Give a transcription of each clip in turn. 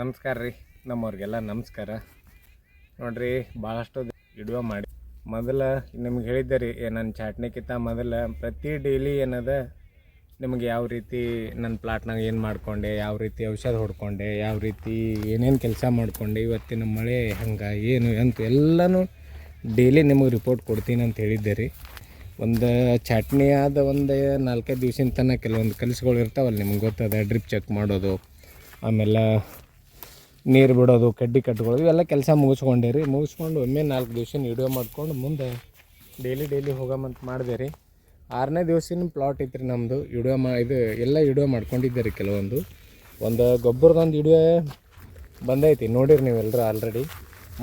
ನಮಸ್ಕಾರ ರೀ. ನಮ್ಮವ್ರಿಗೆಲ್ಲ ನಮಸ್ಕಾರ. ನೋಡ್ರಿ ಭಾಳಷ್ಟು ವಿಡಿಯೋ ಮಾಡಿ. ಮೊದಲು ನಿಮ್ಗೆ ಹೇಳಿದ್ದೆ ರೀ ನನ್ನ ಚಾಟ್ನಿಕ್ಕಿಂತ ಮೊದಲು ಪ್ರತಿ ಡೈಲಿ ಏನದ, ನಿಮಗೆ ಯಾವ ರೀತಿ ನನ್ನ ಪ್ಲಾಟ್ನಾಗ ಏನು ಮಾಡ್ಕೊಂಡೆ, ಯಾವ ರೀತಿ ಔಷಧ ಹೊಡ್ಕೊಂಡೆ, ಯಾವ ರೀತಿ ಏನೇನು ಕೆಲಸ ಮಾಡ್ಕೊಂಡೆ, ಇವತ್ತಿನ ಮಳೆ ಹಂಗೆ, ಏನು ಅಂತ ಎಲ್ಲನೂ ಡೈಲಿ ನಿಮಗೆ ರಿಪೋರ್ಟ್ ಕೊಡ್ತೀನಿ ಅಂತ ಹೇಳಿದ್ದೆ ರೀ. ಒಂದು ಚಟ್ನಿ ಆದ ಒಂದು ನಾಲ್ಕೈದು ದಿವ್ಸಿನ ತನಕ ಕೆಲವೊಂದು ಕೆಲಸಗಳು ಇರ್ತಾವಲ್ಲ ನಿಮ್ಗೆ ಗೊತ್ತದ ಡ್ರಿಪ್ ಚೆಕ್ ಮಾಡೋದು, ಆಮೇಲೆ ನೀರು ಬಿಡೋದು, ಕಡ್ಡಿ ಕಟ್ಕೊಳ್ಳೋದು, ಇವೆಲ್ಲ ಕೆಲಸ ಮುಗಿಸ್ಕೊಂಡೆ ರೀ. ಮುಗಿಸ್ಕೊಂಡು ಒಮ್ಮೆ ನಾಲ್ಕು ದಿವಸ ವಿಡಿಯೋ ಮಾಡ್ಕೊಂಡು ಮುಂದೆ ಡೈಲಿ ಡೈಲಿ ಹೋಗಮಂತ ಮಾಡಿದೆ ರೀ. ಆರನೇ ದಿವಸಿನ ಪ್ಲಾಟ್ ಇತ್ತು ರೀ ನಮ್ಮದು ವಿಡಿಯೋ ಮಾ ಇದು ಎಲ್ಲ ವಿಡಿಯೋ ಮಾಡ್ಕೊಂಡಿದ್ದೆ ರೀ ಕೆಲವೊಂದು. ಒಂದು ಗೊಬ್ಬರದೊಂದು ವಿಡಿಯೋ ಬಂದೈತಿ, ನೋಡಿರಿ ನೀವೆಲ್ಲರೂ ಆಲ್ರೆಡಿ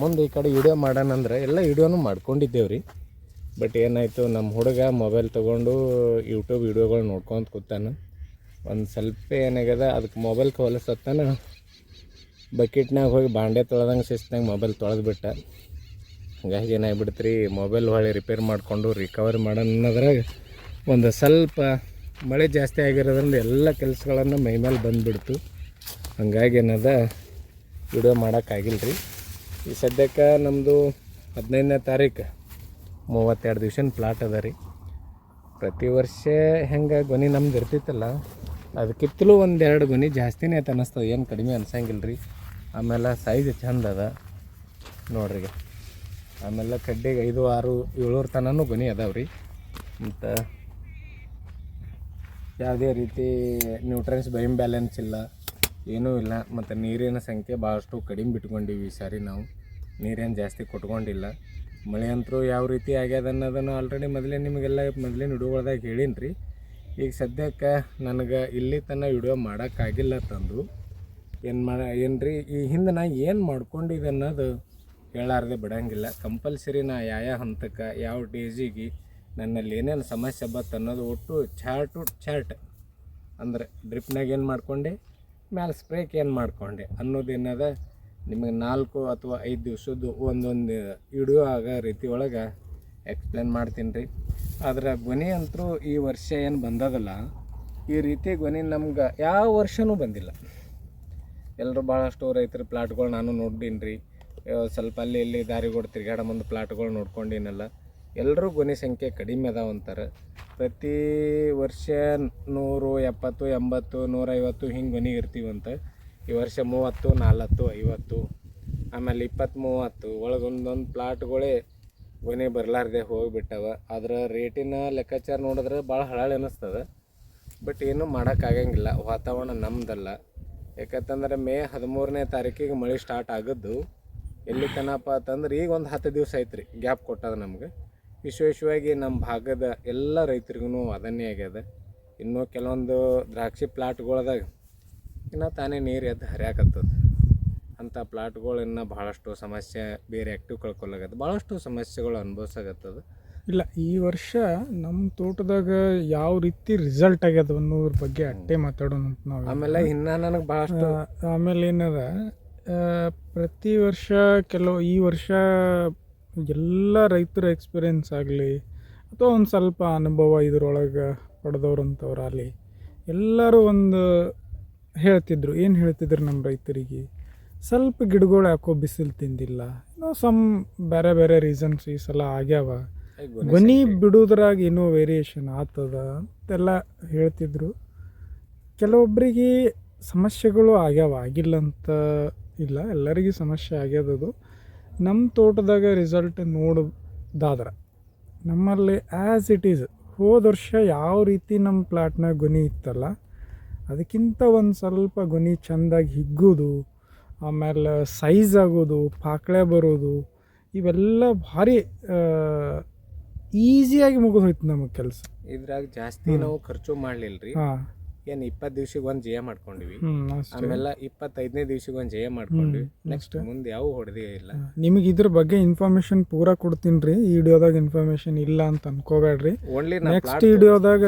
ಮುಂದೆ ಈ ಕಡೆ ವಿಡಿಯೋ ಮಾಡೋಣಂದ್ರೆ ಎಲ್ಲ ವಿಡಿಯೋನು ಮಾಡ್ಕೊಂಡಿದ್ದೇವೆ ರೀ. ಬಟ್ ಏನಾಯಿತು ನಮ್ಮ ಹುಡುಗ ಮೊಬೈಲ್ ತೊಗೊಂಡು ಯೂಟ್ಯೂಬ್ ವಿಡಿಯೋಗಳು ನೋಡ್ಕೊಂತ ಕೂತಾನೆ. ಒಂದು ಸ್ವಲ್ಪ ಏನಾಗ್ಯದ ಅದಕ್ಕೆ ಮೊಬೈಲ್ ಹೊಲಸತ್ತಾನ. ಬಕೆಟ್ನಾಗ ಹೋಗಿ ಬಾಂಡೆ ತೊಳೆದಂಗೆ ಶಿಸ್ತಾಗ ಮೊಬೈಲ್ ತೊಳೆದು ಬಿಟ್ಟ ಹಂಗಾಗಿ ಏನಾಗ್ಬಿಡ್ತು ರೀ ಮೊಬೈಲ್ ಹೊಳೆ ರಿಪೇರ್ ಮಾಡಿಕೊಂಡು ರಿಕವರಿ ಮಾಡೋದ್ರಾಗ ಒಂದು ಸ್ವಲ್ಪ ಮಳೆ ಜಾಸ್ತಿ ಆಗಿರೋದ್ರಿಂದ ಎಲ್ಲ ಕೆಲಸಗಳನ್ನು ಮೈ ಮೇಲೆ ಬಂದುಬಿಡ್ತು. ಹಂಗಾಗಿ ಏನದ, ವಿಡಿಯೋ ಮಾಡೋಕ್ಕಾಗಿಲ್ಲ ರೀ ಈ ಸದ್ಯಕ್ಕೆ ನಮ್ಮದು ಹದಿನೈದನೇ ತಾರೀಕು ಮೂವತ್ತೆರಡು ದಿವ್ಸನ ಪ್ಲಾಟ್ ಅದ ರೀ. ಪ್ರತಿ ವರ್ಷ ಹೆಂಗೆ ಗೊನಿ ನಮ್ದು ಇರ್ತಿತ್ತಲ್ಲ ಅದಕ್ಕಿತ್ತಲೂ ಒಂದೆರಡು ಗೊನಿ ಜಾಸ್ತಿನೇ ಐತೆ ಅನ್ನಿಸ್ತದೆ, ಏನು ಕಡಿಮೆ ಅನ್ಸಂಗಿಲ್ಲ ರೀ ಆಮೇಲೆ ಸೈಜ್ ಚೆಂದ ಅದ. ನೋಡ್ರಿ. ಆಮೇಲೆ ಕಡ್ಡಿಗೆ ಐದು, ಆರು, ಏಳೂರು ತನೂ ಗೊನೆ ಅದಾವೆ ರೀ ಮತ್ತು ಯಾವುದೇ ರೀತಿ ನ್ಯೂಟ್ರನ್ಸ್ ಬೈಮ್ ಬ್ಯಾಲೆನ್ಸ್ ಇಲ್ಲ. ಏನೂ ಇಲ್ಲ. ಮತ್ತು ನೀರಿನ ಸಂಖ್ಯೆ ಭಾಳಷ್ಟು ಕಡಿಮೆ ಬಿಟ್ಕೊಂಡಿವಿ ಈ ಸಾರಿ ನಾವು. ನೀರೇನು ಜಾಸ್ತಿ ಕೊಟ್ಕೊಂಡಿಲ್ಲ. ಮಳೆ ಅಂತರೂ ಯಾವ ರೀತಿ ಆಗ್ಯದ ಅನ್ನೋದನ್ನು ಆಲ್ರೆಡಿ ಮೊದಲೇ ನಿಮಗೆಲ್ಲ ಮೊದಲಿನ ವಿಡಿಯೋಗಳ್ದಾಗ ಹೇಳೀನಿ ರೀ ಈಗ ಸದ್ಯಕ್ಕೆ ನನಗೆ ಇಲ್ಲಿ ತನಕ ವಿಡಿಯೋ ಮಾಡೋಕ್ಕಾಗಿಲ್ಲ ತಂದು. ಏನು ಮಾಡ ಏನು ರೀ ಈ ಹಿಂದೆ ನಾ ಏನು ಮಾಡ್ಕೊಂಡಿದ್ದೆ ಅನ್ನೋದು ಹೇಳಾರ್ದೆ ಬಿಡಂಗಿಲ್ಲ. ಕಂಪಲ್ಸರಿ ನಾ ಯಾವ ಹಂತಕ್ಕೆ ಯಾವ ಡೇಜಿಗೆ ನನ್ನಲ್ಲಿ ಏನೇನು ಸಮಸ್ಯೆ ಬತ್ತು ಅನ್ನೋದು ಒಟ್ಟು ಚಾರ್ಟು ಚಾರ್ಟ್. ಅಂದರೆ ಡ್ರಿಪ್ನಾಗ ಏನು ಮಾಡ್ಕೊಂಡೆ, ಮ್ಯಾಲೆ ಸ್ಪ್ರೇಕ್ ಏನು ಮಾಡ್ಕೊಂಡೆ ಅನ್ನೋದೇನದ ನಿಮಗೆ ನಾಲ್ಕು ಅಥವಾ ಐದು ದಿವ್ಸದ್ದು ಒಂದೊಂದು ವಿಡಿಯೋ ಆಗೋ ರೀತಿ ಒಳಗೆ ಎಕ್ಸ್ಪ್ಲೇನ್ ಮಾಡ್ತೀನಿ ರೀ ಆದ್ರೆ ಗೊನೆ ಅಂತರೂ ಈ ವರ್ಷ ಏನು ಬಂದದಲ್ಲ, ಈ ರೀತಿ ಗೊನೆ ನಮ್ಗೆ ಯಾವ ವರ್ಷವೂ ಬಂದಿಲ್ಲ. ಎಲ್ಲರೂ ಭಾಳಷ್ಟು ರೈತರ ಪ್ಲಾಟ್ಗಳು ನಾನು ನೋಡೀನಿ ರೀ. ಸ್ವಲ್ಪ ಅಲ್ಲಿ ಇಲ್ಲಿ ದಾರಿಗಳು ತಿರ್ಗಾಡ ಮುಂದೆ ಪ್ಲಾಟ್ಗಳು ನೋಡ್ಕೊಂಡಿನಲ್ಲ. ಎಲ್ಲರೂ ಗೊನೆ ಸಂಖ್ಯೆ ಕಡಿಮೆ ಅದಾವ ಅಂತಾರೆ. ಪ್ರತಿ ವರ್ಷ ನೂರು, ಎಪ್ಪತ್ತು, ಎಂಬತ್ತು, ನೂರೈವತ್ತು ಹಿಂಗೆ ಗೊನೆ ಇರ್ತೀವಂತ ಈ ವರ್ಷ ಮೂವತ್ತು, ನಾಲ್ವತ್ತು, ಐವತ್ತು, ಆಮೇಲೆ ಇಪ್ಪತ್ತು ಮೂವತ್ತು ಒಳಗೊಂದೊಂದು ಪ್ಲಾಟ್ಗಳೇ ಗೊನೆ ಬರಲಾರ್ದೆ ಹೋಗಿಬಿಟ್ಟವ. ಅದರ ರೇಟಿನ ಲೆಕ್ಕಾಚಾರ ನೋಡಿದ್ರೆ ಭಾಳ ಹಳಾಳೆ ಅನ್ನಿಸ್ತದೆ ಬಟ್ ಏನೂ ಮಾಡೋಕ್ಕಾಗಂಗಿಲ್ಲ. ವಾತಾವರಣ ನಮ್ದಲ್ಲ. ಯಾಕಂತಂದ್ರೆ ಮೇ ಹದಿಮೂರನೇ ತಾರೀಕಿಗೆ ಮಳೆ ಸ್ಟಾರ್ಟ್ ಆಗದ್ದು, ಎಲ್ಲಿ ತನಪ ಅಂತಂದ್ರೆ ಈಗ ಒಂದು ಹತ್ತು ದಿವಸ ಐತ್ರಿ ಗ್ಯಾಪ್ ಕೊಟ್ಟದ ನಮ್ಗೆ. ವಿಶೇಷವಾಗಿ ನಮ್ಮ ಭಾಗದ ಎಲ್ಲ ರೈತರಿಗೂ ಅದನ್ನೇ ಆಗ್ಯದ. ಇನ್ನೂ ಕೆಲವೊಂದು ದ್ರಾಕ್ಷಿ ಪ್ಲಾಟ್ಗಳ್ದಾಗ ಇನ್ನು ತಾನೇ ನೀರು ಎದ್ದು ಹರಿಯಾಕತ್ತದ. ಅಂಥ ಪ್ಲಾಟ್ಗಳು ಇನ್ನೂ ಭಾಳಷ್ಟು ಸಮಸ್ಯೆ ಬೇರೆ ಆ್ಯಕ್ಟಿವ್ ಕಳ್ಕೊಲಾಗತ್ತೆ ಭಾಳಷ್ಟು ಸಮಸ್ಯೆಗಳು ಅನುಭವಿಸಾಗತ್ತದ ಇಲ್ಲ ಈ ವರ್ಷ ನಮ್ಮ ತೋಟದಾಗ ಯಾವ ರೀತಿ ರಿಸಲ್ಟ್ ಆಗ್ಯದ ಅನ್ನೋದ್ರ ಬಗ್ಗೆ ಅಟ್ಟೆ ಮಾತಾಡೋಣ ಅಂತ ನಾವು ಆಮೇಲೆ ಇನ್ನ ನನಗೆ ಭಾಳಷ್ಟು ಆಮೇಲೆ ಏನದ? ಪ್ರತಿ ವರ್ಷ ಕೆಲವು ಈ ವರ್ಷ ಎಲ್ಲ ರೈತರ ಎಕ್ಸ್ಪೀರಿಯನ್ಸ್ ಆಗಲಿ ಅಥವಾ ಒಂದು ಸ್ವಲ್ಪ ಅನುಭವ ಇದ್ರೊಳಗೆ ಪಡೆದವ್ರಂಥವ್ರಾಗಲಿ ಎಲ್ಲರೂ ಒಂದು ಹೇಳ್ತಿದ್ರು. ಏನು ಹೇಳ್ತಿದ್ರು ನಮ್ಮ ರೈತರಿಗೆ? ಸ್ವಲ್ಪ ಗಿಡಗಳು ಯಾಕೋ ಬಿಸಿಲು ತಿಂದಿಲ್ಲ. ಏನೋ ಸಮ್ ಬೇರೆ ಬೇರೆ ರೀಸನ್ಸ್ ಈ ಸಲ ಆಗ್ಯಾವ. ಗೊನಿ ಬಿಡೋದ್ರಾಗ ಏನೋ ವೇರಿಯೇಷನ್ ಆಗ್ತದ ಅಂತೆಲ್ಲ ಹೇಳ್ತಿದ್ರು. ಕೆಲವೊಬ್ಬರಿಗೆ ಸಮಸ್ಯೆಗಳು ಆಗ್ಯಾವ ಆಗಿಲ್ಲ ಅಂತ ಇಲ್ಲ ಎಲ್ಲರಿಗೂ ಸಮಸ್ಯೆ ಆಗ್ಯದದು. ನಮ್ಮ ತೋಟದಾಗ ರಿಸಲ್ಟ್ ನೋಡೋದಾದ್ರೆ ನಮ್ಮಲ್ಲಿ ಆ್ಯಸ್ ಇಟ್ ಈಸ್ ಹೋದ ವರ್ಷ ಯಾವ ರೀತಿ ನಮ್ಮ ಪ್ಲಾಟ್ನಾಗ ಗೊನಿ ಇತ್ತಲ್ಲ ಅದಕ್ಕಿಂತ ಒಂದು ಸ್ವಲ್ಪ ಗೊನಿ ಚೆಂದಾಗಿ ಹಿಗ್ಗೋದು ಆಮೇಲೆ ಸೈಜ್ ಆಗೋದು ಪಾಕಳೆ ಬರೋದು ಇವೆಲ್ಲ ಭಾರಿ ಈಸಿಯಾಗಿ ಮುಗಿದು ಹೋಯ್ತು ನಮಗೆ ಕೆಲಸ. ಇದ್ರಾಗ ಜಾಸ್ತಿ ನಾವು ಖರ್ಚು ಮಾಡ್ಲಿಲ್ರಿ. ಏನ್ ಹಾಂ. ಏನು ಇಪ್ಪತ್ತು ದಿವ್ಸಕ್ಕೆ ಒಂದು ಜಯ ಮಾಡ್ಕೊಂಡಿವಿ. ಹ್ಞೂ ಅಷ್ಟೇ. ಆಮೇಲೆ ಇಪ್ಪತ್ತೈದನೇ ದಿವ್ಸಕ್ಕೆ ಒಂದ್ ಜಯ ಮಾಡ್ಕೊಂಡ್ವಿ ನೆಕ್ಸ್ಟ್ ಮುಂದೆ ಯಾವ ಹೊಡೆದೇ ಇಲ್ಲ. ನಿಮಗೆ ಇದ್ರ ಬಗ್ಗೆ ಇನ್ಫಾರ್ಮೇಶನ್ ಪೂರ ಕೊಡ್ತೀನಿ ರೀ ಈ ವಿಡಿಯೋದಾಗ ಇನ್ಫಾರ್ಮೇಶನ್ ಇಲ್ಲ ಅಂತ ಅನ್ಕೋಬೇಡ್ರಿ. ಓನ್ಲಿ ನೆಕ್ಸ್ಟ್ ವಿಡಿಯೋದಾಗ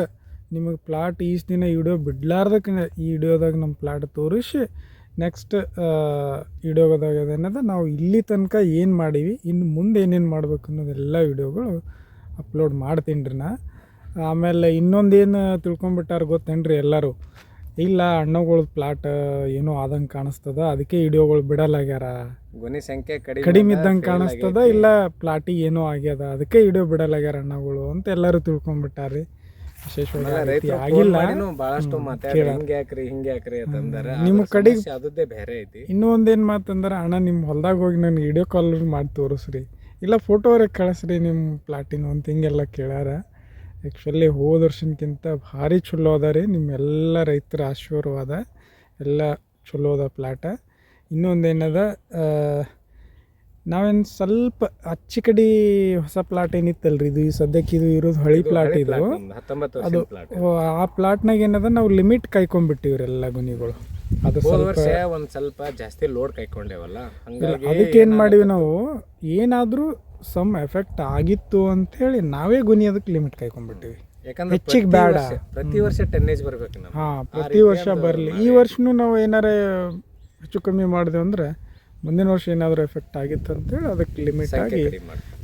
ನಿಮಗೆ ಪ್ಲಾಟ್ ಈಸ್ ದಿನ ವಿಡಿಯೋ ಬಿಡ್ಲಾರ್ದಕ್ಕೆ ಈ ವಿಡಿಯೋದಾಗ ನಮ್ಮ ಪ್ಲಾಟ್ ತೋರಿಸಿ ನೆಕ್ಸ್ಟ್ ವಿಡಿಯೋದಾಗ ಏನದ ನಾವು ಇಲ್ಲಿ ತನಕ ಏನು ಮಾಡೀವಿ ಇನ್ನು ಮುಂದೆ ಏನೇನು ಮಾಡ್ಬೇಕು ಅನ್ನೋದೆಲ್ಲ ವಿಡಿಯೋಗಳು ಅಪ್ಲೋಡ್ ಮಾಡ್ತೀನಿ ರೀ ನಾ. ಆಮೇಲೆ ಇನ್ನೊಂದೇನು ತಿಳ್ಕೊಂಬಿಟ್ಟಾರ ಗೊತ್ತೇನ್ರಿ ಎಲ್ಲರೂ? ಇಲ್ಲ ಅಣ್ಣಗಳ ಪ್ಲಾಟ್ ಏನೋ ಆದಂಗೆ ಕಾಣಿಸ್ತದ ಅದಕ್ಕೆ ವಿಡಿಯೋಗಳು ಬಿಡಲಾಗ್ಯಾರ ಗೊನಿ ಸಂಖ್ಯೆ ಕಡಿಮೆ ಇದ್ದಂಗೆ ಕಾಣಿಸ್ತದ. ಇಲ್ಲ ಪ್ಲಾಟಿಗೆ ಏನೋ ಆಗ್ಯದ ಅದಕ್ಕೆ ವಿಡಿಯೋ ಬಿಡಲಾಗ್ಯಾರ ಅಣ್ಣಗಳು ಅಂತ ಎಲ್ಲರೂ ತಿಳ್ಕೊಂಬಿಟ್ಟಾರಿ ವಿಶೇಷವಾಗಿ ಆಗಿಲ್ಲ. ಬಹಳಷ್ಟು ಹಿಂಗೆ ಹಿಂಗೆ ಅಂತಂದಾರ ನಿಮ್ಮ ಕಡೆಗ್- ಬೇರೆ ಐತಿ. ಇನ್ನೂ ಒಂದೇನು ಮಾತಂದ್ರೆ ಅಣ್ಣ ನಿಮ್ಮ ಹೊಲ್ದಾಗ ಹೋಗಿ ನನಗೆ ವಿಡಿಯೋ ಕಾಲ್ ಮಾಡಿ ತೋರಿಸ್ರಿ ಇಲ್ಲ ಫೋಟೋ ಅವ್ರಿಗೆ ಕಳಿಸ್ರಿ ನಿಮ್ಮ ಪ್ಲಾಟಿನ ಅಂತ ಹಿಂಗೆಲ್ಲ ಕೇಳ್ಯಾರ. ಆ್ಯಕ್ಚುಲಿ ಹೋದ ವರ್ಷಕ್ಕಿಂತ ಭಾರಿ ಚಲೋ ಅದ ರೀ. ನಿಮ್ಮೆಲ್ಲ ರೈತರ ಆಶೀರ್ವಾದ. ಎಲ್ಲ ಚಲೋ ಅದ ಪ್ಲಾಟ ಇನ್ನೊಂದೇನದ ನಾವೇನು ಸ್ವಲ್ಪ ಅಚ್ಚಿ ಕಡೆ ಹೊಸ ಪ್ಲಾಟ್ ಏನಿತ್ತಲ್ರಿ ಇದು? ಈ ಸದ್ಯಕ್ಕೆ ಇದು ಇರೋದು ಹಳಿ ಪ್ಲಾಟ್ ಇದು. ಅದು ಆ ಪ್ಲಾಟ್ನಾಗ ಏನದ ನಾವು ಲಿಮಿಟ್ ಕಾಯ್ಕೊಂಡ್ಬಿಟ್ಟಿವ್ರಿ ಎಲ್ಲ ಗುಣಿಗಳು ಅದು ಹೋದ ಸ್ವಲ್ಪ ವರ್ಷ ಒಂದ್ ಸ್ವಲ್ಪ ಜಾಸ್ತಿ ಲೋಡ್ ಕೈಕೊಂಡೇವಲ್ಲ? ಹಂಗಾಗಿ ಅದಕ್ಕೆ ಏನು ಮಾಡಿವಿ ನಾವು ಏನಾದರೂ ಸಮ್ ಎಫೆಕ್ಟ್ ಆಗಿತ್ತು ಅಂಥೇಳಿ ನಾವೇ ಗುನಿ ಅದಕ್ಕೆ ಲಿಮಿಟ್ ಕಾಯ್ಕೊಂಡ್ಬಿಟ್ಟಿವಿ ಯಾಕಂದ್ರೆ ಹೆಚ್ಚಿಗೆ ಬೇಡ. ಪ್ರತಿ ವರ್ಷ ಟೆನ್ನೇಜ್ ಬರ್ಬೇಕು ಹಾ ಹಾಂ ಪ್ರತಿ ವರ್ಷ ಬರಲಿ. ಈ ವರ್ಷನೂ ನಾವು ಏನಾರ ಹೆಚ್ಚು ಕಮ್ಮಿ ಮಾಡಿದೆ ಅಂದ್ರೆ ಮುಂದಿನ ವರ್ಷ ಏನಾದರೂ ಎಫೆಕ್ಟ್ ಆಗಿತ್ತು ಅಂತೇಳಿ ಅದಕ್ಕೆ ಲಿಮಿಟ್ ಆಗಿ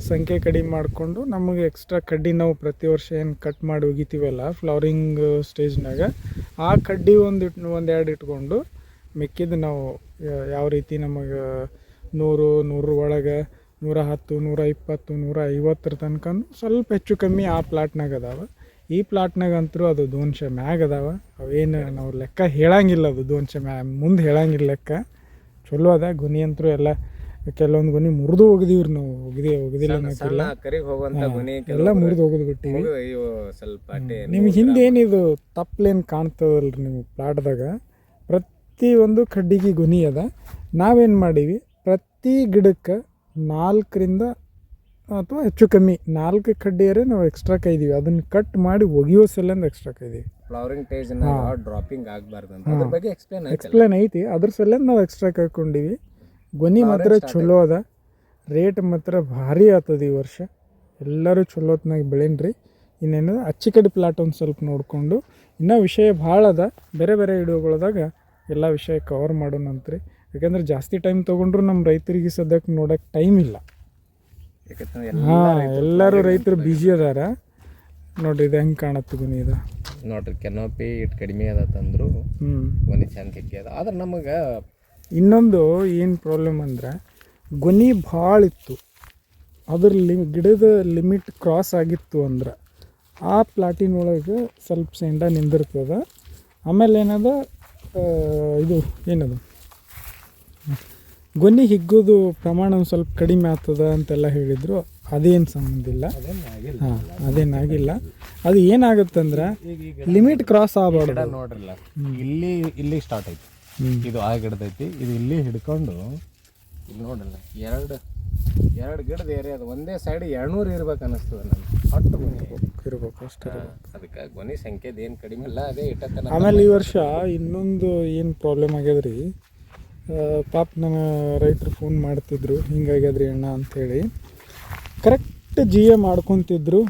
ಸಂಖ್ಯೆ ಕಡಿಮೆ ಮಾಡಿಕೊಂಡು ನಮಗೆ ಎಕ್ಸ್ಟ್ರಾ ಕಡ್ಡಿ ನಾವು ಪ್ರತಿ ವರ್ಷ ಏನು ಕಟ್ ಮಾಡಿ ಒಗಿತೀವಲ್ಲ ಫ್ಲವರಿಂಗ್ ಸ್ಟೇಜ್ನಾಗ ಆ ಕಡ್ಡಿ ಒಂದು ಇಟ್ ಒಂದು ಎರಡು ಇಟ್ಕೊಂಡು ಮಿಕ್ಕಿದ್ದು ನಾವು ಯಾವ ರೀತಿ ನಮಗೆ ನೂರು ನೂರ ಒಳಗೆ ನೂರ ಹತ್ತು ನೂರ ಇಪ್ಪತ್ತು ನೂರ ಐವತ್ತರ ತನಕ ಸ್ವಲ್ಪ ಹೆಚ್ಚು ಕಮ್ಮಿ ಆ ಪ್ಲಾಟ್ನಾಗ ಅದಾವ. ಈ ಪ್ಲಾಟ್ನಾಗ ಅಂತೂ ಅದು ದೋನ್ಶೆ ಮ್ಯಾಗ ಅದಾವ. ಅವೇನು ನಾವು ಲೆಕ್ಕ ಹೇಳಂಗಿಲ್ಲ ಅದು ದೋನ್ಶೆ ಮ್ಯಾ ಮುಂದೆ ಹೇಳಂಗಿಲ್ಲ ಲೆಕ್ಕ. ಚಲೋ ಅದ ಗುನಿ ಅಂತೂ ಎಲ್ಲ ಕೆಲವೊಂದು ಗುನಿ ಮುರಿದು ಹೋಗಿದೀವ್ರಿ ನಾವು. ಹೋಗಿದೆ ಹೋಗಿದಿಲ್ಲ ಅನ್ನೋಕ್ಕಿಲ್ಲ ಸಣ್ಣ ಕರಿಗೆ ಹೋಗುವಂತ ಗುಣಿ ಎಲ್ಲ ಮುರಿದು ಹೋಗಿದ್ ಬಿಟ್ಟಿವಿ ಇವು ಸ್ವಲ್ಪ ಅಟ್ಟೆ ನಿಮ್ಗೆ ಹಿಂದೆ ಏನಿದು ತಪ್ಪಲೇನು ಕಾಣ್ತದಲ್ರಿ ನೀವು ಪ್ಲಾಟ್ದಾಗ? ಪ್ರತಿ ಒಂದು ಕಡ್ಡಿಗೆ ಗುನಿ ಅದ. ನಾವೇನು ಮಾಡೀವಿ? ಪ್ರತಿ ಗಿಡಕ್ಕೆ ನಾಲ್ಕರಿಂದ ಅಥವಾ ಹೆಚ್ಚು ಕಮ್ಮಿ ನಾಲ್ಕು ಕಡ್ಡಿಯರೇ ನಾವು ಎಕ್ಸ್ಟ್ರಾ ಕೈದೀವಿ. ಅದನ್ನು ಕಟ್ ಮಾಡಿ ಒಗಿಯೋ ಸಲಿಂದ ಎಕ್ಸ್ಟ್ರಾ ಕೈದೀವಿ. ಫ್ಲವರಿಂಗ್ ಟೇಜ್ ಡ್ರಾಪಿಂಗ್ ಆಗ್ಬಾರ್ದು ಅಂತ. ಅದ್ರ ಬಗ್ಗೆ ಎಕ್ಸ್ಪ್ಲೇನ್ ಎಕ್ಸ್ಪ್ಲೇನ್ ಐತಿ. ಅದ್ರ ಸಲಿಂದ ನಾವು ಎಕ್ಸ್ಟ್ರಾ ಕರ್ಕೊಂಡೀವಿ. ಗೊನಿ ಮಾತ್ರ ಚಲೋ ಅದ. ರೇಟ್ ಮಾತ್ರ ಭಾರಿ ಆತದ ಈ ವರ್ಷ. ಎಲ್ಲರೂ ಚಲೋತ್ನಾಗ ಬೆಳೀನ್ರಿ. ಇನ್ನೇನು ಅಚ್ಚಿ ಕಡೆ ಪ್ಲಾಟ್ ಒಂದು ಸ್ವಲ್ಪ ನೋಡಿಕೊಂಡು. ಇನ್ನೂ ವಿಷಯ ಭಾಳ ಅದ. ಬೇರೆ ಬೇರೆ ವಿಡಿಯೋಗಳದಾಗ ಎಲ್ಲ ವಿಷಯ ಕವರ್ ಮಾಡೋಣಂತ್ರಿ ಯಾಕಂದ್ರೆ ಜಾಸ್ತಿ ಟೈಮ್ ತೊಗೊಂಡ್ರು ನಮ್ಮ ರೈತರಿಗೆ ಸದ್ಯಕ್ಕೆ ನೋಡೋಕೆ ಟೈಮ್ ಇಲ್ಲ. ಯಾಕಂದ್ರೆ ಹಾಂ ಎಲ್ಲರೂ ರೈತರು ಬ್ಯುಸಿ ಅದಾರ. ನೋಡ್ರಿ ಇದು ಹೆಂಗೆ ಕಾಣತ್ತೆ ಗುನಿ ಇದು? ನೋಡ್ರಿ ಕೆನೋಪಿ ಇಟ್ ಕಡಿಮೆ ಅದ ತಂದ್ರು. ಹ್ಞೂ ಗೊನಿ ಚಂದ ಹೆಕ್ಕಿ ಅದ. ಆದ್ರೆ ನಮಗೆ ಇನ್ನೊಂದು ಏನು ಪ್ರಾಬ್ಲಮ್ ಅಂದ್ರೆ ಗೊನಿ ಭಾಳ ಇತ್ತು. ಅದ್ರ ಲಿ ಗಿಡದ ಲಿಮಿಟ್ ಕ್ರಾಸ್ ಆಗಿತ್ತು ಅಂದ್ರೆ ಆ ಪ್ಲಾಟಿನ ಒಳಗೆ ಸ್ವಲ್ಪ ಸೆಂಡ ನಿಂದಿರ್ತದ. ಆಮೇಲೆ ಏನದ ಆ, ಇದು ಏನದು? ಗೊನಿ ಹಿಗ್ಗೋದು ಪ್ರಮಾಣ ಒಂದು ಸ್ವಲ್ಪ ಕಡಿಮೆ ಆಗ್ತದ ಅಂತೆಲ್ಲ ಹೇಳಿದರು. ಅದೇನು ಸಂಬಂಧ ಇಲ್ಲ. ಹಾಂ ಅದೇನಾಗಿಲ್ಲ ಅದು ಏನಾಗುತ್ತಂದ್ರೆ ಲಿಮಿಟ್ ಕ್ರಾಸ್ ಆಗಬಾರ್ದು. ನೋಡ್ರಲ್ಲ ಇಲ್ಲಿ ಇಲ್ಲಿ ಸ್ಟಾರ್ಟ್ ಐತಿ. ಇದು ಆ ಗಿಡದೈತಿ ಇದು ಇಲ್ಲಿ ಹಿಡ್ಕೊಂಡು ಇಲ್ಲಿ ನೋಡಲ್ಲ ಎರಡು ಎರಡು ಗಿಡದ ಏರಿಯಾ ಅದು ಒಂದೇ ಸೈಡ್ ಎರಡ್ನೂರು ಇರ್ಬೇಕು ಅನಿಸ್ತದ ನನಗೆ. ಒಟ್ಟು ಇರ್ಬೇಕು ಅಷ್ಟೇ ಅದಕ್ಕೆ ಗೊನಿ ಸಂಖ್ಯೆದ ಏನು ಕಡಿಮೆ ಇಲ್ಲ ಅದೇ ಇಟ್ಟತ್ತ ಆಮೇಲೆ ಈ ವರ್ಷ ಇನ್ನೊಂದು ಏನು ಪ್ರಾಬ್ಲಮ್ ಆಗ್ಯದ್ರಿ? ಪಾಪ ನನ್ನ ರೈತರು ಫೋನ್ ಮಾಡ್ತಿದ್ರು ಹಿಂಗಾಗ್ಯದ್ರಿ ಅಣ್ಣ ಅಂಥೇಳಿ ಕರೆಕ್ಟ್ ಜಿ ಎ ಮಾಡ್ಕೊತಿದ್ರು.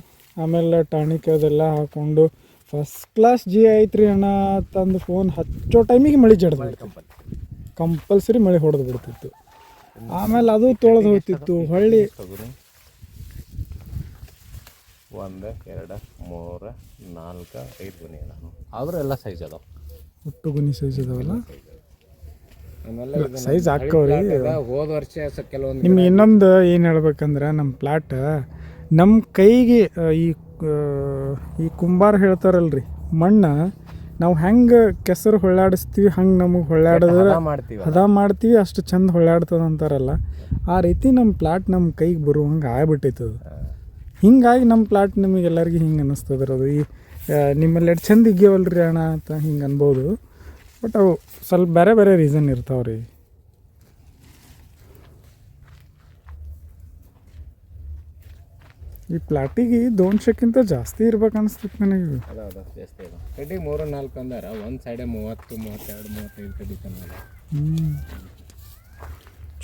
ಆಮೇಲೆ ಟಾನಿಕ್ ಅದೆಲ್ಲ ಹಾಕೊಂಡು ಫಸ್ಟ್ ಕ್ಲಾಸ್ ಜಿ ಎ ಐತ್ರಿ ಅಣ್ಣ ತಂದು ಫೋನ್ ಹಚ್ಚೋ ಟೈಮಿಗೆ ಮಳೆ ಜಡ್ದು ಕಂಪನಿ ಕಂಪಲ್ಸರಿ ಮಳೆ ಹೊಡೆದು ಬಿಡ್ತಿತ್ತು. ಆಮೇಲೆ ಅದು ತೊಳೆದು ಹೋಗ್ತಿತ್ತು. ಹೊಳ್ಳಿ ಒಂದು ಎರಡು ಮೂರು ನಾಲ್ಕು ಐದು ಗುಣಿ ಆದರೂ ಆದ್ರೂ ಎಲ್ಲ ಸೈಜ್ ಅದಾವೆ. ಒಟ್ಟು ಗುಣಿ ಸೈಜ್ ಇದನ್ನ ಸೈಜ್ ಹಾಕೋರಿ. ಹೋದ ವರ್ಷ ಕೆಲವೊಂದು ನಿಮ್ಗೆ ಇನ್ನೊಂದು ಏನು ಹೇಳ್ಬೇಕಂದ್ರೆ ನಮ್ಮ ಪ್ಲಾಟ್ ನಮ್ಮ ಕೈಗೆ ಈ ಈ ಕುಂಬಾರ ಹೇಳ್ತಾರಲ್ರಿ. ಮಣ್ಣು ನಾವು ಹೆಂಗೆ ಕೆಸರು ಹೊಳ್ಳಾಡಿಸ್ತೀವಿ ಹಂಗೆ ನಮಗೆ ಹೊಳ್ಳಾಡಿದ್ರೆ ಹದ ಮಾಡ್ತೀವಿ ಅಷ್ಟು ಚಂದ ಹೊಳ್ಳಾಡ್ತದ ಅಂತಾರಲ್ಲ. ಆ ರೀತಿ ನಮ್ಮ ಪ್ಲಾಟ್ ನಮ್ಮ ಕೈಗೆ ಬರುವಂಗೆ ಆಗ್ಬಿಟ್ಟೈತದು. ಹಿಂಗಾಗಿ ನಮ್ಮ ಪ್ಲಾಟ್ ನಿಮಗೆ ಎಲ್ಲರಿಗೂ ಹಿಂಗೆ ಅನ್ನಿಸ್ತದ್ರದು ಅದು ಈ ನಿಮ್ಮಲ್ಲಿ ಎಷ್ಟು ಚಂದ ಇಗ್ಯಾವಲ್ರಿ ಅಣ್ಣ ಅಂತ ಹಿಂಗೆ ಅನ್ಬೋದು. ಬಟ್ ಅವು ಸ್ವಲ್ಪ ಬೇರೆ ಬೇರೆ ರೀಸನ್ ಇರ್ತಾವೆ ರೀ. ಈ ಪ್ಲಾಟಿಗೆ ದೋನ್ಶಕ್ಕಿಂತ ಜಾಸ್ತಿ ಇರ್ಬೇಕು ಅನಿಸ್ತೈತೆ ನನಗೆ. ಜಾಸ್ತಿ ಕಡ್ಡಿ ಮೂರು ನಾಲ್ಕು ಅಂದಾರ. ಒಂದು ಸೈಡೆ ಮೂವತ್ತು ಮೂವತ್ತೆರಡು ಮೂವತ್ತೈದು ಕಡ್ಡಿ.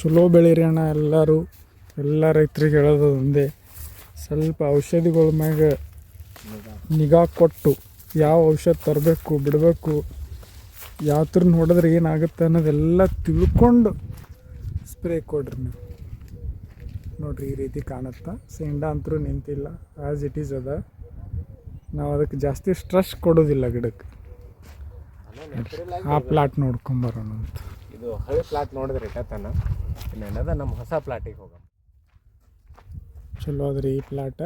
ಚಲೋ ಬೆಳೀರಿ ಅಣ್ಣ ಎಲ್ಲರೂ. ಎಲ್ಲ ರೈತರಿಗೆ ಹೇಳೋದು ಒಂದೇ. ಸ್ವಲ್ಪ ಔಷಧಿಗಳ ಮ್ಯಾಗ ನಿಗಾ ಕೊಟ್ಟು ಯಾವ ಔಷಧ ತರಬೇಕು ಬಿಡಬೇಕು ಯಾವ ಥರ ನೋಡಿದ್ರೆ ಏನಾಗುತ್ತೆ ಅನ್ನೋದೆಲ್ಲ ತಿಳ್ಕೊಂಡು ಸ್ಪ್ರೇ ಕೊಡ್ರಿ ನೀವು. ನೋಡ್ರಿ ಈ ರೀತಿ ಕಾಣುತ್ತಾ? ಸೇಂಡಾ ಅಂತರೂ ನಿಂತಿಲ್ಲ. ಆ್ಯಸ್ ಇಟ್ ಈಸ್ ಅದ. ನಾವು ಅದಕ್ಕೆ ಜಾಸ್ತಿ ಸ್ಟ್ರೆಸ್ ಕೊಡೋದಿಲ್ಲ ಗಿಡಕ್ಕೆ. ಆ ಪ್ಲಾಟ್ ನೋಡ್ಕೊಂಬರೋಣ ಅಂತ. ಇದು ಹಳೆ ಪ್ಲಾಟ್ ನೋಡಿದ್ರೆ ಇಟ್ಟತನ. ಇನ್ನೇನದ ನಮ್ಮ ಹೊಸ ಪ್ಲಾಟಿಗೆ ಹೋಗೋಣ. ಚಲೋ ಅದ್ರಿ ಈ ಪ್ಲಾಟ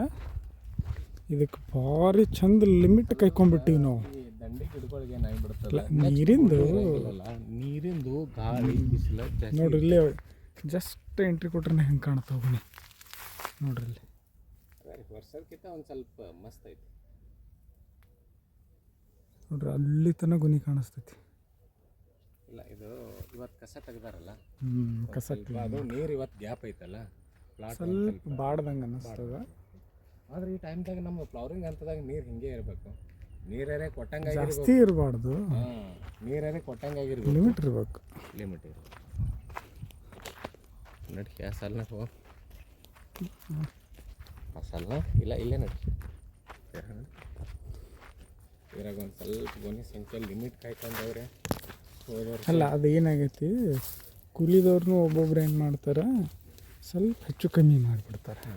ಇದಕ್ಕೆ ಭಾರಿ ಚಂದ ಲಿಮಿಟ್ ಕೈಕೊಂಡ್ಬಿಟ್ಟಿವಿ ನಾವು. ದಂಡಿ ಗಿಡಗಳಿಗೆ ಏನಾಗಿ ಬಿಡ್ತಲ್ಲ ಇಲ್ಲ, ನೀರಿಂದು ನೀರಿಂದು ಗಾಳಿ ಬಿಸಿಲು ನೋಡ್ರಿ ಇಲ್ಲೇ ಜಸ್ಟ್ ಎಂಟ್ರಿ ಕೊಟ್ರೆ ಹೆಂಗೆ ಕಾಣ್ತಾವ ಬನ್ನಿ. ನೋಡ್ರಿ ಇಲ್ಲಿ. ವರ್ಷಕ್ಕಿಂತ ಒಂದು ಸ್ವಲ್ಪ ಮಸ್ತ್ ಐತಿ. ನೋಡ್ರಿ ಅಲ್ಲಿ ತನಕ ಗುನಿ ಕಾಣಿಸ್ತೈತಿ. ಇಲ್ಲ ಇದು ಇವತ್ತು ಕಸ ತೆಗ್ದಾರಲ್ಲ. ಹ್ಞೂ ಕಸ ಅದು ನೀರು ಇವತ್ತು ಗ್ಯಾಪ್ ಐತಲ್ಲ. ಪ್ಲಾಟ್ ಸ್ವಲ್ಪ ಬಾಡ್ದಂಗೆ ಅನ್ನಿಸ್ತದ. ಆದ್ರೆ ಈ ಟೈಮ್ದಾಗ ನಮ್ಮ ಫ್ಲವರಿಂಗ್ ಹಂತದಾಗ ನೀರು ಹಿಂಗೆ ಇರಬೇಕು. ನೀರೇ ಕೊಟ್ಟಂಗೆ ಜಾಸ್ತಿ ಇರಬಾರ್ದು. ಹಾಂ ನೀರೇ ಕೊಟ್ಟಂಗೆ ಆಗಿರ್ಬೇಕು. ಲಿಮಿಟ್ ಇರಬೇಕು. ಲಿಮಿಟ್ ಇರಬೇಕು. ನಡಿ ಯಾವ ಸಾಲನ ಹೋಗ ಆ ಸಾಲನ ಇಲ್ಲ ಇಲ್ಲೇ ನಡ್ಕೆ ಇದ್ರಾಗ ಒಂದು ಸ್ವಲ್ಪ ಗೊನೆ ಸಂಖ್ಯೆ ಲಿಮಿಟ್ ಕಾಯ್ಕೊಂಡವ್ರೆ. ಅಲ್ಲ ಅದು ಏನಾಗೈತಿ? ಕೂಲಿದವ್ರನ್ನೂ ಒಬ್ಬೊಬ್ರು ಏನು ಮಾಡ್ತಾರೆ? ಸ್ವಲ್ಪ ಹೆಚ್ಚು ಕಮ್ಮಿ ಮಾಡಿಬಿಡ್ತಾರೆ.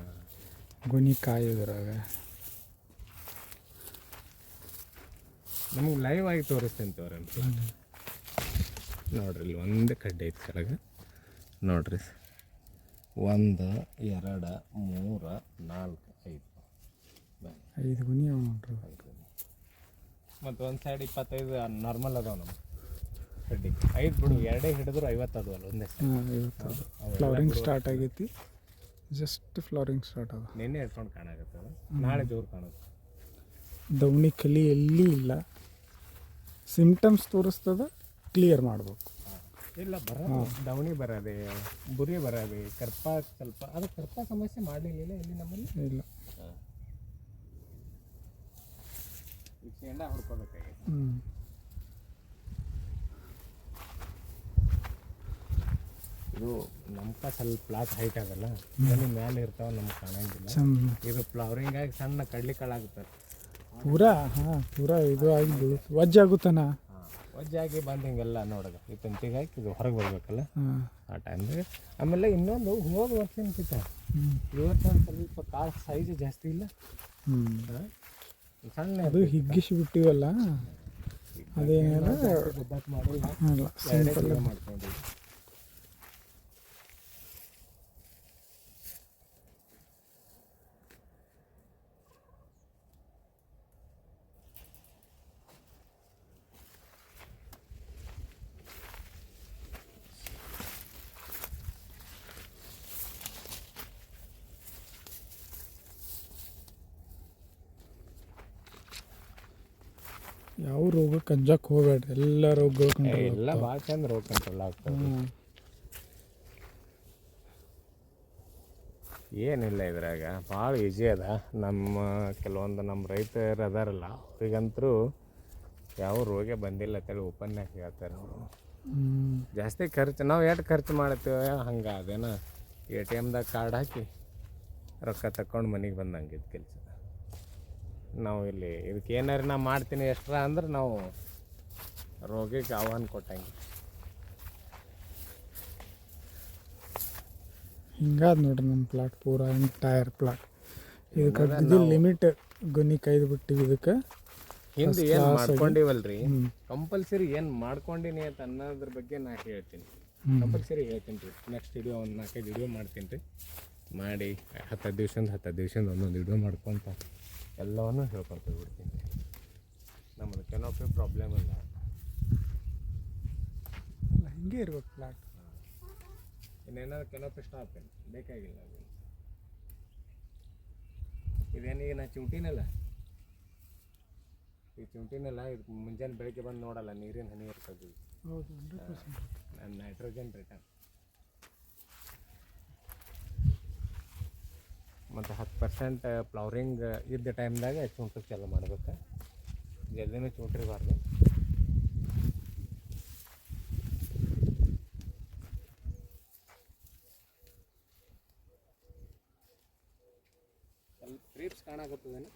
ಗೊನಿ ಕಾಯೋದ್ರಾಗ. ನಮಗೆ ಲೈವ್ ಆಗಿ ತೋರಿಸ್ತೀನಿ ತೋರಂತ ನೋಡ್ರಿ ಇಲ್ಲಿ ಒಂದು ಕಡ್ಡೆ ಐತಿ ಕೆಳಗೆ. ನೋಡ್ರಿ ಒಂದು ಎರಡು ಮೂರು ನಾಲ್ಕು ಐದು. ಐದು ಗುಣಿ ಅವ ನೋಡ್ರಿ. ಮತ್ತು ಒಂದು ಸೈಡ್ ಇಪ್ಪತ್ತೈದು ನಾರ್ಮಲ್ ಅದಾವೆ ನಮ್ಮ ಕಡ್ಡಿ. ಐದು ಬಿಡು ಎರಡೇ ಹಿಡಿದ್ರು ಐವತ್ತು ಅಲ್ಲ ಒಂದೇ ಫ್ಲವರಿಂಗ್ ಸ್ಟಾರ್ಟ್ ಆಗೈತಿ. ಜಸ್ಟ್ ಫ್ಲವರಿಂಗ್ ಸ್ಟಾರ್ಟ್ ಅದ ನಿನ್ನೆ ಹಿಡ್ಕೊಂಡು ಕಾಣಾಗತ್ತೆ ನಾಳೆ ಜೋರು ಕಾಣುತ್ತೆ. ದವಣಿ ಕಲಿ ಎಲ್ಲಿ ಇಲ್ಲ. ಸಿಂಪ್ಟಮ್ಸ್ ತೋರಿಸ್ತದ ಕ್ಲಿಯರ್ ಮಾಡಬೇಕು. ಇಲ್ಲ ಬರ ದವಣಿ ಬರದೆ ಬುರಿ ಬರದೆ ಕರ್ಪ ಸ್ವಲ್ಪ ಅದು ಕರ್ಪ ಸಮಸ್ಯೆ ಮಾಡಲಿಲ್ಲ ಇಲ್ಲಿ ನಮ್ಮಲ್ಲಿ? ಇಲ್ಲ. ಹ್ಞೂ ಇದು ನಮ್ಕ ಸ್ವಲ್ಪ ಪ್ಲಾಟ್ ಹೈಟ್ ಆಗಲ್ಲ ಮ್ಯಾಲೆ ಇರ್ತಾವ ನಮ್ಗೆ ಕಾಣಂಗಿಲ್ಲ. ಇದು ಫ್ಲವರಿಂಗ್ ಆಗಿ ಸಣ್ಣ ಕಡ್ಲಿ ಕಾಳಾಗುತ್ತದೆ ಪೂರಾ? ಹಾಂ ಪೂರಾ ಇದು ಆಗಿ ಬೀಳುತ್ತೆ ವಜ್ಜೆ ಆಗುತ್ತಾನ? ವಜ್ಜಾಗಿ ಬಂದು ಹಿಂಗೆಲ್ಲ ನೋಡೋದು. ಈ ತಂತಿಗೆ ಹಾಕಿ ಇದು ಹೊರಗೆ ಬರ್ಬೇಕಲ್ಲ? ಆ ಟೈಮ್ದಾಗ ಆಮೇಲೆ ಇನ್ನೊಂದು ಹೋದ ವರ್ಷ ಕಿತ್ತ ಒಂದು ಸ್ವಲ್ಪ ಕಾಳು ಸೈಜ್ ಜಾಸ್ತಿ ಇಲ್ಲ? ಸಣ್ಣ ಅದು ಹಿಗ್ಗಿಸಿ ಬಿಟ್ಟಿವಲ್ಲ ಅಲ್ಲ ಸಿಂಪಲ್ ಸಲ ಯಾವ ರೋಗಕ್ಕೆ ಅಂಜಕ್ಕೆ ಹೋಗ್ಬೇಡ್ರಿ ಎಲ್ಲ ರೋಗಗಳು ಕಂಟ್ರೋಲ್ ಎಲ್ಲ ಭಾಳ ಚಂದ ರೋಗ ಕಂಟ್ರೋಲ್ ಆಗ್ತದೆ. ಏನಿಲ್ಲ ಇದ್ರಾಗ ಭಾಳ ಈಜಿ ಅದ. ನಮ್ಮ ಕೆಲವೊಂದು ನಮ್ಮ ರೈತರು ಅದಾರಲ್ಲ ಅವ್ರಿಗಂತರೂ ಯಾವ ರೋಗ ಬಂದಿಲ್ಲ ಅಂತೇಳಿ ಉಪನ್ಯಾಸ ಹೇಳ್ತಾರೆ ಅವರು. ಜಾಸ್ತಿ ಖರ್ಚು ನಾವು ಎಷ್ಟು ಖರ್ಚು ಮಾಡ್ತೀವಿ ಹಂಗೆ ಅದೇನ. ಎ ಟಿ ಎಮ್ದಾಗ ಕಾರ್ಡ್ ಹಾಕಿ ರೊಕ್ಕ ತಕ್ಕೊಂಡು ಮನೆಗೆ ಬಂದಂಗೆ ಇದು ಕೆಲಸ. ನಾವು ಇಲ್ಲಿ ಇದಕ್ಕೆ ಏನಾರು ನಾ ಮಾಡ್ತೀನಿ ಎಷ್ಟ್ರ ಅಂದ್ರೆ ನಾವು ರೋಗಿಗೆ ಆಹ್ವಾನ ಕೊಟ್ಟಂಗೆ. ಹಿಂಗಾದ್ ನೋಡ್ರಿ ನಮ್ಮ ಪ್ಲಾಟ್ ಪೂರಾ ಟೈರ್ ಪ್ಲಾಟ್ ಇದಕ್ಕೆ ಇದು ಲಿಮಿಟ್ ಗುನಿ ಕೈದು ಬಿಟ್ಟಿವಿ ಇದಕ್ಕೆ. ಹಿಂದೆ ಏನು ಮಾಡ್ಕೊಂಡಿವಲ್ರಿ? ಕಂಪಲ್ಸರಿ ಏನು ಮಾಡ್ಕೊಂಡಿನಿ ಅಂತ ಅನ್ನೋದ್ರ ಬಗ್ಗೆ ನಾ ಹೇಳ್ತೀನಿ. ಕಂಪಲ್ಸರಿ ಹೇಳ್ತೀನಿ ರೀ ನೆಕ್ಸ್ಟ್ ವಿಡಿಯೋ ಒಂದು ನಾಲ್ಕೈದು ವಿಡಿಯೋ ಮಾಡ್ತೀನಿ ರೀ ಮಾಡಿ ಹತ್ತು ದಿವ್ಸದಿಂದ ಹತ್ತು ದಿವ್ಸದಿಂದ ಒಂದೊಂದು ವಿಡಿಯೋ ಮಾಡ್ಕೊತ. ಎಲ್ಲವನ್ನೂ ಹೇಳ್ಕೊತ ಬಿಡ್ತೀನಿ. ನಮ್ಮದು ಕೆನೋಪಿ ಪ್ರಾಬ್ಲಮ್ ಇಲ್ಲ. ಅಲ್ಲ ಹಿಂಗೆ ಇರ್ಬೇಕು ಪ್ಲಾಟ್ ಇನ್ನೇನಾದ್ರು ಕೆನೋಪಿ ಸ್ಟಾಪ್ ಏನು? ಬೇಕಾಗಿಲ್ಲ ಅದು. ಇದೇನೀಗ ನಾ ಚಿಂಟಿನಲ್ಲ? ಈ ಚಿಂಟಿನಲ್ಲ ಇದು ಮುಂಜಾನೆ ಬೆಳಗ್ಗೆ ಬಂದು ನೋಡಲ್ಲ ನೀರಿನ ಹನಿ ಇರ್ತದೆ. ನೈಟ್ರೋಜನ್ ರಿಟರ್ನ್ ಮತ್ತು ಹತ್ತು ಪರ್ಸೆಂಟ್ ಫ್ಲವರಿಂಗ್ ಇದ್ದ ಟೈಮ್ದಾಗ ಚುಂಟಕ್ಕೆ ಚಾಲು ಮಾಡ್ಬೇಕು. ಜಲ್ದಿನೂ ಚುಂಟ್ರಿಬಾರ್ದು ಸ್ವಲ್ಪ ಕ್ರೀಪ್ಸ್ ಕಾಣಕತ್ತದೇನು?